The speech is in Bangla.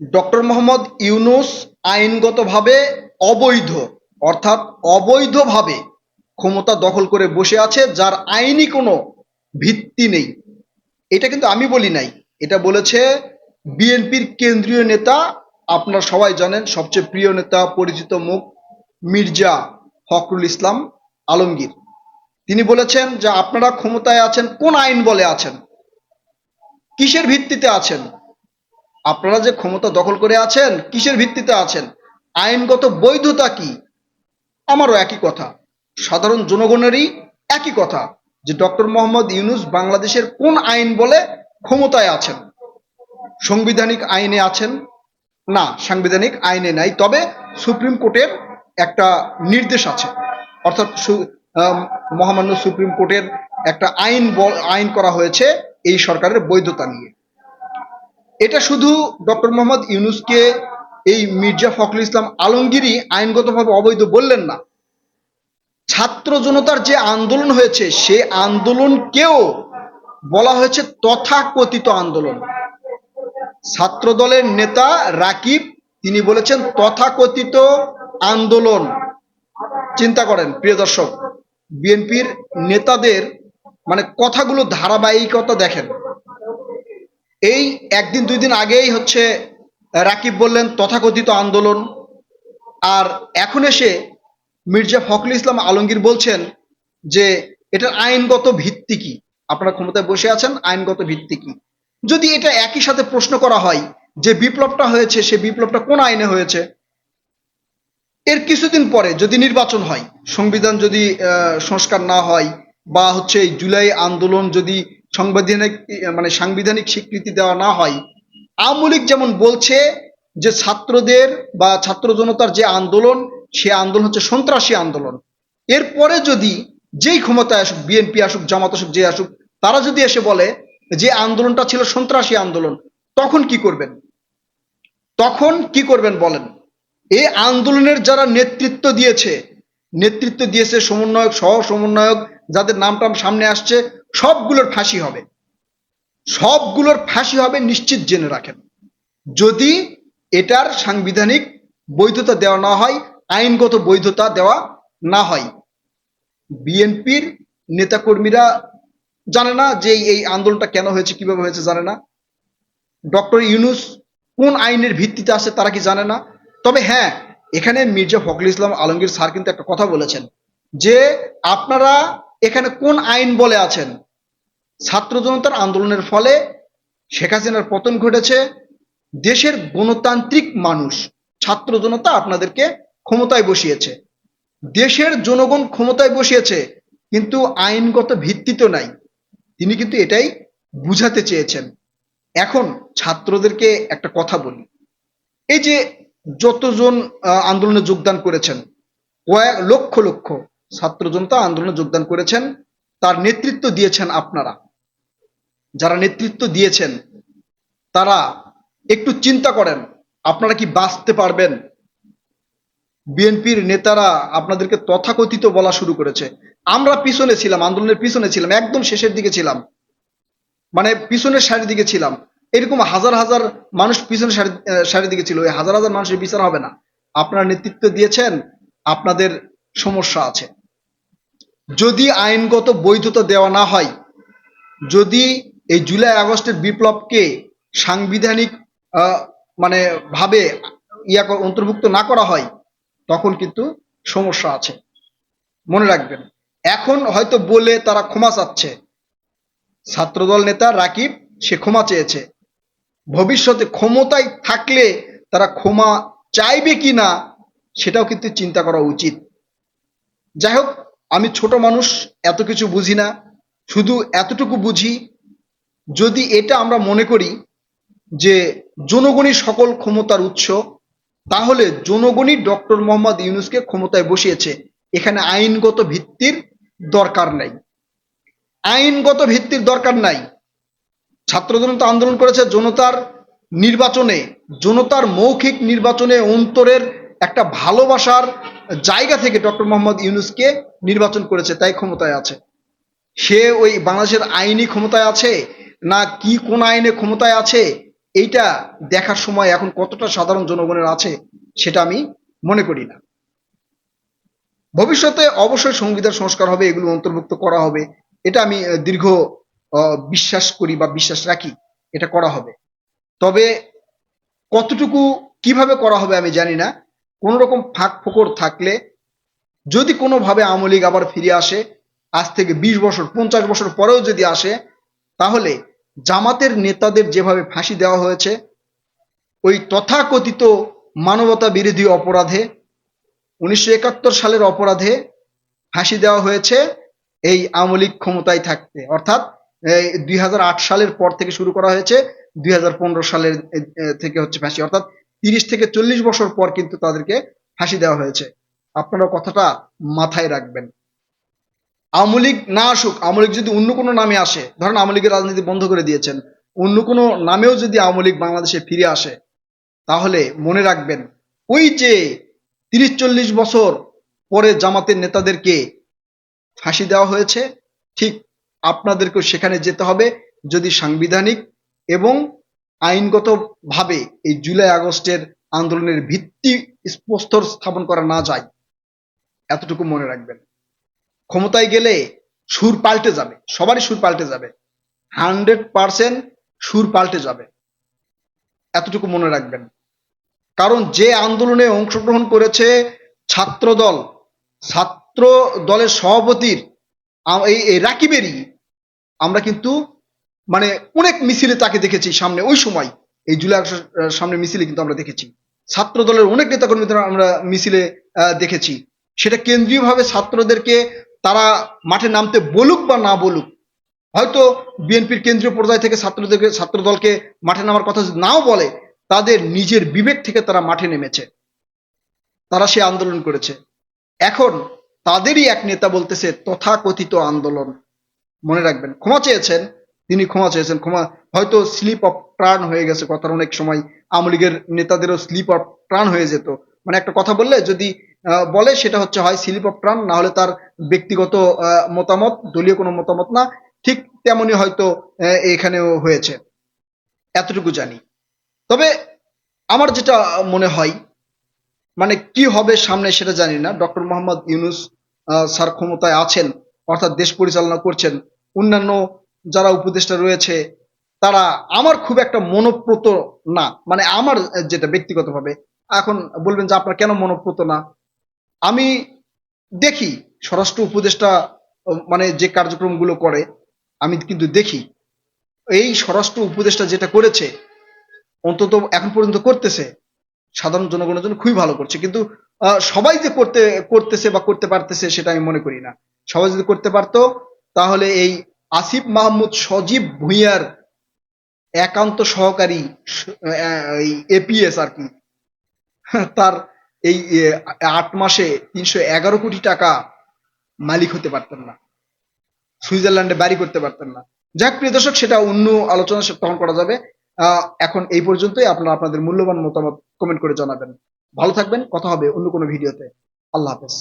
ডক্টর মোহাম্মদ ইউনুস আইনগতভাবে অবৈধ, অর্থাৎ অবৈধভাবে ক্ষমতা দখল করে বসে আছে, যার আইনি কোনো ভিত্তি নেই। এটা কিন্তু আমি বলি নাই। এটা বলেছে বিএনপির কেন্দ্রীয় নেতা, আপনারা সবাই জানেন, সবচেয়ে প্রিয় নেতা, পরিচিত মুখ, মির্জা ফখরুল ইসলাম আলমগীর। তিনি বলেছেন যে আপনারা ক্ষমতায় আছেন, কোন আইন বলে আছেন? কিসের ভিত্তিতে আছেন? আপনারা যে ক্ষমতা দখল করে আছেন, কিসের ভিত্তিতে আছেন? আইনগত বৈধতা কি? আমারও একই কথা। সাধারণ জনগণেরই একই কথা যে ডক্টর মোহাম্মদ ইউনুস বাংলাদেশের কোন আইন বলে ক্ষমতায় আছেন? সাংবিধানিক আইনে আছেন? না, সাংবিধানিক আইনে নাই। তবে সুপ্রিম কোর্টের একটা নির্দেশ আছে। অর্থাৎ মহামান্য সুপ্রিম কোর্টের একটা আইন আইন করা হয়েছে এই সরকারের বৈধতা নিয়ে। এটা শুধু ডক্টর মোহাম্মদ ইউনুসকে এই মির্জা ফখরুল ইসলাম আলমগীরই আইনগতভাবে অবৈধ বললেন না। ছাত্র জনতার যে আন্দোলন হয়েছে, সে আন্দোলনকেও বলা হয়েছে তথাকথিত আন্দোলন। ছাত্র দলের নেতা রাকিব, তিনি বলেছেন তথাকথিত আন্দোলন। চিন্তা করেন, প্রিয় দর্শক, বিএনপির নেতাদের মানে কথাগুলো ধারাবাহিকতা দেখেন। এই একদিন, দুই দিন আগেই হচ্ছে রাকিব বললেন, তথাকথিত আন্দোলন। আর এখন এসে মির্জা ফখরুল ইসলাম আলমগীর বলছেন যে, এটার আইনগত ভিত্তি কি? আপনারা ক্ষমতায় বসে আছেন, আইনগত ভিত্তি কি? যদি এটা একই সাথে প্রশ্ন করা হয় যে বিপ্লবটা হয়েছে, সে বিপ্লবটা কোন আইনে হয়েছে? এর কিছুদিন পরে যদি নির্বাচন হয়, সংবিধান যদি সংস্কার না হয়, বা হচ্ছে এই জুলাই আন্দোলন যদি সাংবিধানিক মানে সাংবিধানিক স্বীকৃতি দেওয়া না হয়, আওয়ামী লীগ যেমন বলছে যে ছাত্রদের বা ছাত্র জনতার যে আন্দোলন, সে আন্দোলন হচ্ছে সন্ত্রাসী আন্দোলন। এরপরে যদি যেই ক্ষমতায় আসুক, বিএনপি আসুক, জামাত আসুক, যে আসুক, তারা যদি এসে বলে যে আন্দোলনটা ছিল সন্ত্রাসী আন্দোলন, তখন কি করবেন? তখন কি করবেন বলেন? এই আন্দোলনের যারা নেতৃত্ব দিয়েছে নেতৃত্ব দিয়েছে সমন্বয়ক সহ সমন্বয়ক যাদের নাম টাম সামনে আসছে সবগুলোর ফাঁসি হবে। সবগুলোর ফাঁসি হবে নিশ্চিত জেনে রাখেন। যদি এটার সাংবিধানিক বৈধতা দেওয়া না হয়, আইনগত বৈধতা দেওয়া না হয়। বিএনপির নেতাকর্মীরা জানে না যে এই- আন্দোলনটা কেন হয়েছে, কীভাবে হয়েছে জানে না। ডক্টর ইউনুস কোন আইনের ভিত্তিতে আছে তারা কি জানে না। তবে হ্যাঁ এখানে মির্জা ফখরুল ইসলাম আলমগীর স্যার কিন্তু একটা কথা বলেছেন যে আপনারা এখানে কোন আইন বলে আছেন? ছাত্র জনতার আন্দোলনের ফলে শেখ হাসিনার পতন ঘটেছে, দেশের গণতান্ত্রিক মানুষ, ছাত্র জনতা আপনাদেরকে ক্ষমতায় বসিয়েছে। দেশের জনগণ ক্ষমতায় বসিয়েছে, কিন্তু আইনগত ভিত্তি তো নাই। তিনি কিন্তু এটাই বুঝাতে চেয়েছেন। এখন ছাত্রদেরকে একটা কথা বলি। এই যে যতজন আন্দোলনে যোগদান করেছেন, কয়েক লক্ষ লক্ষ ছাত্র জনতা আন্দোলনে যোগদান করেছেন। তার নেতৃত্ব দিয়েছেন আপনারা। যারা নেতৃত্ব দিয়েছেন তারা একটু চিন্তা করেন আপনারা কি বাঁচতে পারবেন? বিএনপির নেতারা আপনাদেরকে তথাকথিত বলা শুরু করেছে। আমরা পিছনে ছিলাম আন্দোলনের পিছনে ছিলাম একদম শেষের দিকে ছিলাম। মানে পিছনের সারির দিকে ছিলাম। এরকম হাজার হাজার মানুষ আহ, সারির দিকে ছিল। ওই হাজার হাজার মানুষের বিচার হবে না। আপনারা নেতৃত্ব দিয়েছেন আপনাদের সমস্যা আছে। যদি আইনগত বৈধতা দেওয়া না হয়, যদি এই জুলাই আগস্টের বিপ্লবকে সাংবিধানিক মানে ভাবে ইয়া অন্তর্ভুক্ত না করা হয়, তখন কিন্তু সমস্যা আছে। মনে রাখবেন, এখন হয়তো বলে তারা ক্ষমা চাচ্ছে। ছাত্রদল নেতা রাকিব, সে ক্ষমা চেয়েছে। ভবিষ্যতে ক্ষমতায় থাকলে তারা ক্ষমা চাইবে কি না সেটাও কিন্তু চিন্তা করা উচিত। যাই হোক আমি ছোট মানুষ, এত কিছু বুঝি না। শুধু এতটুকু বুঝি, যদি এটা আমরা মনে করি যে জনগণই সকল ক্ষমতার উৎস, তাহলে জনগণই ডক্টর মোহাম্মদ ইউনুসকে ক্ষমতায় বসিয়েছে। এখানে আইনগত ভিত্তির দরকার নাই। আইনগত ভিত্তির দরকার নাই। ছাত্র জনতা আন্দোলন করেছে জনতার নির্বাচনে। জনতার মৌখিক নির্বাচনে অন্তরের একটা ভালোবাসার জায়গা থেকে ডক্টর মোহাম্মদ ইউনুসকে নির্বাচন করেছে, তাই ক্ষমতায় আছে। সে ওই বাংলাদেশের আইনি ক্ষমতায় আছে না কি কোন আইনে ক্ষমতায় আছে, এইটা দেখার সময় এখন কতটা সাধারণ জনগণের আছে, সেটা আমি মনে করি না। ভবিষ্যতে অবশ্যই সংবিধান সংস্কার হবে, এগুলো অন্তর্ভুক্ত করা হবে। এটা আমি দীর্ঘ বিশ্বাস করি বা বিশ্বাস রাখি, এটা করা হবে। তবে কতটুকু কীভাবে করা হবে আমি জানি না। কোন রকম ফাঁক ফোকর থাকলে যদি কোনোভাবে আওয়ামী লীগ আবার ফিরে আসে, আজ থেকে বিশ বছর, পঞ্চাশ বছর পরেও যদি আসে, তাহলে জামাতের নেতাদের যেভাবে ফাঁসি দেওয়া হয়েছে, ওই তথাকথিত মানবতা বিরোধী অপরাধে, উনিশশো একাত্তর সালের অপরাধে ফাঁসি দেওয়া হয়েছে এই আওয়ামী লীগ ক্ষমতায় থাকতে। অর্থাৎ দুই হাজার আট সালের পর থেকে শুরু করা হয়েছে, দুই হাজার পনেরো সালের থেকে হচ্ছে ফাঁসি। অর্থাৎ তিরিশ থেকে চল্লিশ বছর পর কিন্তু তাদেরকে ফাঁসি দেওয়া হয়েছে। আপনারা কথাটা মাথায় রাখবেন। আওয়ামী লীগ না আসুক, আওয়ামী লীগ যদি অন্য কোনো নামে আসে, ধরেন আওয়ামী রাজনীতি বন্ধ করে দিয়েছেন, অন্য কোনো নামেও যদি আওয়ামী লীগ বাংলাদেশে ফিরে আসে, তাহলে মনে রাখবেন, ওই যে তিরিশ চল্লিশ বছর পরে জামাতের নেতাদেরকে ফাঁসি দেওয়া হয়েছে, ঠিক আপনাদেরকেও সেখানে যেতে হবে, যদি সাংবিধানিক এবং আইনগতভাবে এই জুলাই আগস্টের আন্দোলনের ভিত্তি স্পষ্ট স্থাপন করা না যায়। এতটুকু মনে রাখবেন। ক্ষমতায় গেলে সুর পাল্টে যাবে, সবারই সুর পাল্টে যাবে। হান্ড্রেড পার্সেন্ট সুর পাল্টে যাবে। এতটুকু মনে রাখবেন। কারণ যে আন্দোলনে অংশগ্রহণ করেছে ছাত্রদল ছাত্র দলের সভাপতির এই রাকিবেরই, আমরা কিন্তু মানে অনেক মিছিলে তাকে দেখেছি সামনে, ওই সময়, এই জুলাই সামনে মিছিলে কিন্তু আমরা দেখেছি। ছাত্র দলের অনেক নেতাকর্মীদের আমরা মিছিলে দেখেছি। সেটা কেন্দ্রীয়ভাবে ছাত্রদেরকে তারা মাঠে নামতে বলুক বা না বলুক, হয়তো বিএনপির কেন্দ্রীয় পর্যায় থেকে ছাত্রদেরকে ছাত্র দলকে মাঠে নামার কথা যদি নাও বলে, তাদের নিজের বিবেক থেকে তারা মাঠে নেমেছে। তারা সে আন্দোলন করেছে। এখন তাদেরই এক নেতা বলতেছে, তথাকথিত আন্দোলন। মনে রাখবেন, ক্ষমা চেয়েছেন তিনি ক্ষমা চেয়েছেন, ক্ষমা, হয়তো স্লিপ অফ টার্ন হয়ে গেছে কথার অনেক সময়। আওয়ামী লীগের নেতাদেরও স্লিপ অফ টার্ন হয়ে যেত। মানে একটা কথা বললে, যদি বলে সেটা হচ্ছে হয় স্লিপ অফ টার্ন না হলে তার ব্যক্তিগত মতামত, দলীয় কোনো মতামত না, ঠিক তেমনই হয়তো এখানেও হয়েছে। এতটুকু জানি। তবে আমার যেটা মনে হয় মানে কি হবে সামনে সেটা জানি না। ডক্টর মোহাম্মদ ইউনুস স্যার ক্ষমতায় আছেন, অর্থাৎ দেশ পরিচালনা করছেন, অন্যান্য যারা উপদেষ্টা রয়েছে, তারা আমার খুব একটা মনোপ্রত না। মানে আমার যেটা ব্যক্তিগতভাবে, এখন বলবেন যে আপনার কেন মনোপ্রত না? আমি দেখি স্বরাষ্ট্র উপদেষ্টা মানে যে কার্যক্রমগুলো করে, আমি কিন্তু দেখি। এই স্বরাষ্ট্র উপদেষ্টা যেটা করেছে, অন্তত এখন পর্যন্ত করতেছে, সাধারণ জনগণের জন্য খুবই ভালো করছে। কিন্তু সবাই যে করতে, করতেছে বা করতে পারতেছে সেটা আমি মনে করি না। সবাই যদি করতে পারতো, তাহলে এই আসিফ মাহমুদ সজীব ভুঁইয়ার একান্ত সহকারী এপিএস আর কি। তার এই আট মাসে তিনশো এগারো কোটি টাকা মালিক হতে পারতেন না। সুইজারল্যান্ডে বাড়ি করতে পারতেন না। যাক, প্রিয় দর্শক, সেটা অন্য আলোচনা তখন করা যাবে। এখন এই পর্যন্তই। আপনারা আপনাদের মূল্যবান মতামত কমেন্ট করে জানাবেন। ভালো থাকবেন। কথা হবে অন্য কোনো ভিডিওতে। আল্লাহ হাফেজ।